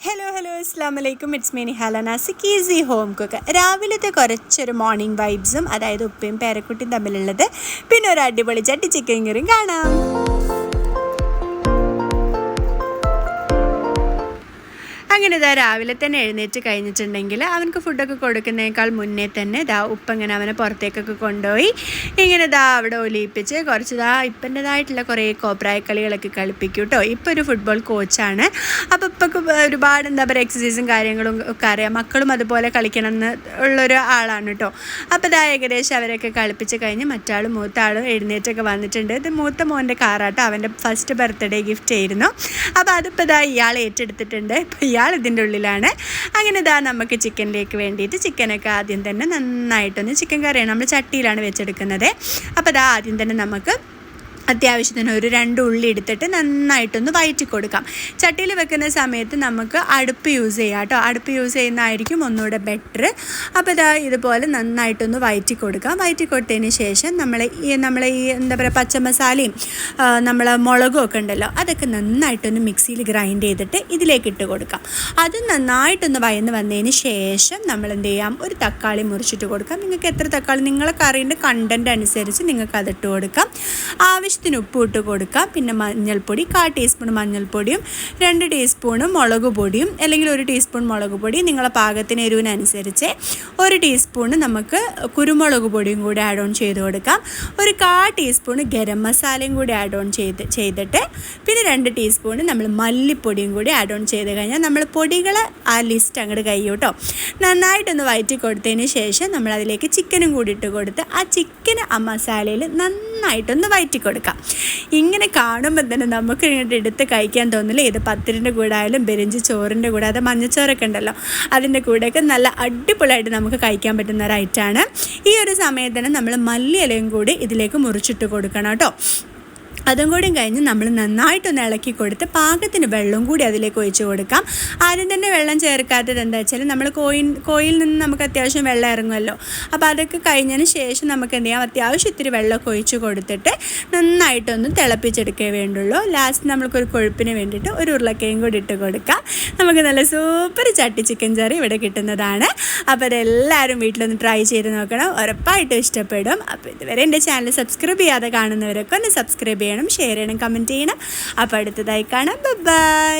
Hello hello അസ്സാം വലൈക്കും it's മീനി ഹലനാസിക് ഈസി ഹോം കുക്ക് രാവിലത്തെ കുറച്ചൊരു മോർണിംഗ് വൈബ്സും അതായത് ഉപ്പയും പേരക്കുട്ടിയും തമ്മിലുള്ളത്. പിന്നെ ഒരു അടിപൊളി ചട്ടി ചിക്കൻ കറിയും കാണാം. അങ്ങനെ ഇതാ രാവിലെ തന്നെ എഴുന്നേറ്റ് കഴിഞ്ഞിട്ടുണ്ടെങ്കിൽ അവനക്ക് ഫുഡൊക്കെ കൊടുക്കുന്നതിനേക്കാൾ മുന്നേ തന്നെ ഇതാ ഉപ്പങ്ങനെ അവനെ പുറത്തേക്കൊക്കെ കൊണ്ടുപോയി ഇങ്ങനെ ഇതാ അവിടെ ഒലിയിപ്പിച്ച് കുറച്ച് ഇതാ ഇപ്പന്റെതായിട്ടുള്ള കുറേ കോപ്രായ കളികളൊക്കെ കളിപ്പിക്കും കേട്ടോ. ഇപ്പോൾ ഒരു ഫുട്ബോൾ കോച്ചാണ് അപ്പോൾ ഇപ്പം ഒരുപാട് എന്താ പറയുക എക്സസൈസും കാര്യങ്ങളും ഒക്കെ അറിയാം. മക്കളും അതുപോലെ കളിക്കണം എന്ന് ഉള്ളൊരു ആളാണ് കേട്ടോ. അപ്പോൾ ഇതാ ഏകദേശം അവരൊക്കെ കളിപ്പിച്ച് കഴിഞ്ഞ് മറ്റാളും മൂത്താളും എഴുന്നേറ്റൊക്കെ വന്നിട്ടുണ്ട്. ഇത് മൂത്ത മോന്റെ കാറാട്ടോ. അവന്റെ ഫസ്റ്റ് ബർത്ത്ഡേ ഗിഫ്റ്റ് ആയിരുന്നു. അപ്പോൾ അതിപ്പോൾ ഇതാ ഇയാൾ ഏറ്റെടുത്തിട്ടുണ്ട്. ഇപ്പോൾ ഇതിന്റെ ഉള്ളിലാണ്. അങ്ങനെ ഇതാ നമുക്ക് ചിക്കനിലേക്ക് വേണ്ടിയിട്ട് ചിക്കനൊക്കെ ആദ്യം തന്നെ നന്നായിട്ടൊന്ന് ചിക്കൻ കറിയാണ് നമ്മൾ ചട്ടിയിലാണ് വെച്ചെടുക്കുന്നത്. അപ്പോൾ ഇതാ ആദ്യം തന്നെ നമുക്ക് അത്യാവശ്യത്തിന് ഒരു രണ്ട് ഉള്ളി എടുത്തിട്ട് നന്നായിട്ടൊന്ന് വയറ്റി കൊടുക്കാം ചട്ടിയിൽ വെക്കുന്ന സമയത്ത് നമുക്ക് അടുപ്പ് യൂസ് ചെയ്യാം കേട്ടോ. അടുപ്പ് യൂസ് ചെയ്യുന്നതായിരിക്കും ഒന്നുകൂടെ ബെറ്റർ അപ്പോൾ ഇതാ ഇതുപോലെ നന്നായിട്ടൊന്ന് വയറ്റി കൊടുക്കാം വയറ്റി കൊടുത്തതിന് ശേഷം നമ്മൾ ഈ നമ്മൾ ഈ എന്താ പറയുക പച്ചമസാലയും നമ്മൾ മുളകും ഒക്കെ ഉണ്ടല്ലോ അതൊക്കെ നന്നായിട്ടൊന്ന് മിക്സിയിൽ ഗ്രൈൻഡ് ചെയ്തിട്ട് ഇതിലേക്ക് ഇട്ട് കൊടുക്കാം. അത് നന്നായിട്ടൊന്ന് വയന്ന് വന്നതിന് ശേഷം നമ്മൾ എന്ത് ചെയ്യാം? ഒരു തക്കാളി മുറിച്ചിട്ട് കൊടുക്കാം. നിങ്ങൾക്ക് എത്ര തക്കാളി നിങ്ങളെ കറീന്റെ കണ്ടന്റ് അനുസരിച്ച് നിങ്ങൾക്ക് അതിട്ട് കൊടുക്കാം. ആവശ്യം ആവശ്യത്തിന് ഉപ്പ് ഇട്ട് കൊടുക്കാം. പിന്നെ മഞ്ഞൾപ്പൊടി കാ ടീസ്പൂൺ മഞ്ഞൾപ്പൊടിയും രണ്ട് ടീസ്പൂണ് മുളക് പൊടിയും അല്ലെങ്കിൽ ഒരു ടീസ്പൂൺ മുളക് പൊടി നിങ്ങളെ പാകത്തിന് എരിവിനനുസരിച്ച് ഒരു ടീസ്പൂണ് നമുക്ക് കുരുമുളക് പൊടിയും കൂടി ആഡ് ഓൺ ചെയ്ത് കൊടുക്കാം. ഒരു കാ ടീസ്പൂൺ ഗരം മസാലയും കൂടി ആഡ് ഓൺ ചെയ്ത് ചെയ്തിട്ട് പിന്നെ രണ്ട് ടീസ്പൂണ് നമ്മൾ മല്ലിപ്പൊടിയും കൂടി ആഡ് ഓൺ ചെയ്ത് കഴിഞ്ഞാൽ നമ്മൾ പൊടികൾ ആ ലിസ്റ്റ് അങ്ങോട്ട് കഴിയൂട്ടോ നന്നായിട്ടൊന്ന് വയറ്റി കൊടുത്തതിന് ശേഷം നമ്മൾ അതിലേക്ക് ചിക്കനും കൂടി ഇട്ട് കൊടുത്ത് ആ ചിക്കൻ ആ മസാലയിൽ നന്നായിട്ടൊന്ന് വയറ്റി കൊടുക്കാം ഇങ്ങനെ കാണുമ്പോൾ തന്നെ നമുക്ക് ഇങ്ങോട്ട് എടുത്ത് കഴിക്കാൻ തോന്നില്ല. ഇത് പത്തിരിന്റെ കൂടെ ആയാലും ബെരിഞ്ച് ചോറിന്റെ കൂടെ അത് മഞ്ഞച്ചോറൊക്കെ ഉണ്ടല്ലോ അതിന്റെ കൂടെയൊക്കെ നല്ല അടിപൊളിയായിട്ട് നമുക്ക് കഴിക്കാൻ പറ്റുന്ന ഒരു ഐറ്റമാണ്. ഈ ഒരു സമയത്തിന് നമ്മൾ മല്ലിയിലയും കൂടി ഇതിലേക്ക് മുറിച്ചിട്ട് കൊടുക്കണം കേട്ടോ. അതും കൂടി കഴിഞ്ഞ് നമ്മൾ നന്നായിട്ടൊന്ന് ഇളക്കി കൊടുത്ത് പാകത്തിന് വെള്ളം കൂടി അതിലേക്ക് ഒഴിച്ച് കൊടുക്കാം. ആരും തന്നെ വെള്ളം ചേർക്കാത്തത് എന്താ വെച്ചാൽ നമ്മൾ കോയിൻ കോയിൽ നിന്ന് നമുക്ക് അത്യാവശ്യം വെള്ളം ഇറങ്ങുമല്ലോ. അപ്പോൾ അതൊക്കെ കഴിഞ്ഞതിന് ശേഷം നമുക്ക് എന്ത് ചെയ്യാം? അത്യാവശ്യം ഇത്തിരി വെള്ളമൊക്കെ ഒഴിച്ച് കൊടുത്തിട്ട് നന്നായിട്ടൊന്ന് തിളപ്പിച്ചെടുക്കേ വേണ്ടുള്ളൂ. ലാസ്റ്റ് നമ്മൾക്കൊരു കൊഴുപ്പിന് വേണ്ടിയിട്ട് ഒരു ഉരുളക്കയും കൂടി ഇട്ട് കൊടുക്കാം. നമുക്ക് നല്ല സൂപ്പർ ചട്ടി ചിക്കൻ കറി ഇവിടെ കിട്ടുന്നതാണ്. അപ്പോൾ അതെല്ലാവരും വീട്ടിലൊന്ന് ട്രൈ ചെയ്ത് നോക്കണം. ഉറപ്പായിട്ടും ഇഷ്ടപ്പെടും. അപ്പോൾ ഇതുവരെ എന്റെ ചാനൽ സബ്സ്ക്രൈബ് ചെയ്യാതെ കാണുന്നവരൊക്കെ ഒന്ന് സബ്സ്ക്രൈബ് ചെയ്യണം ഷെയർ ചെയ്യണം കമന്റ് ചെയ്യണം. അപ്പോൾ അടുത്തതായി കാണാം. ബൈ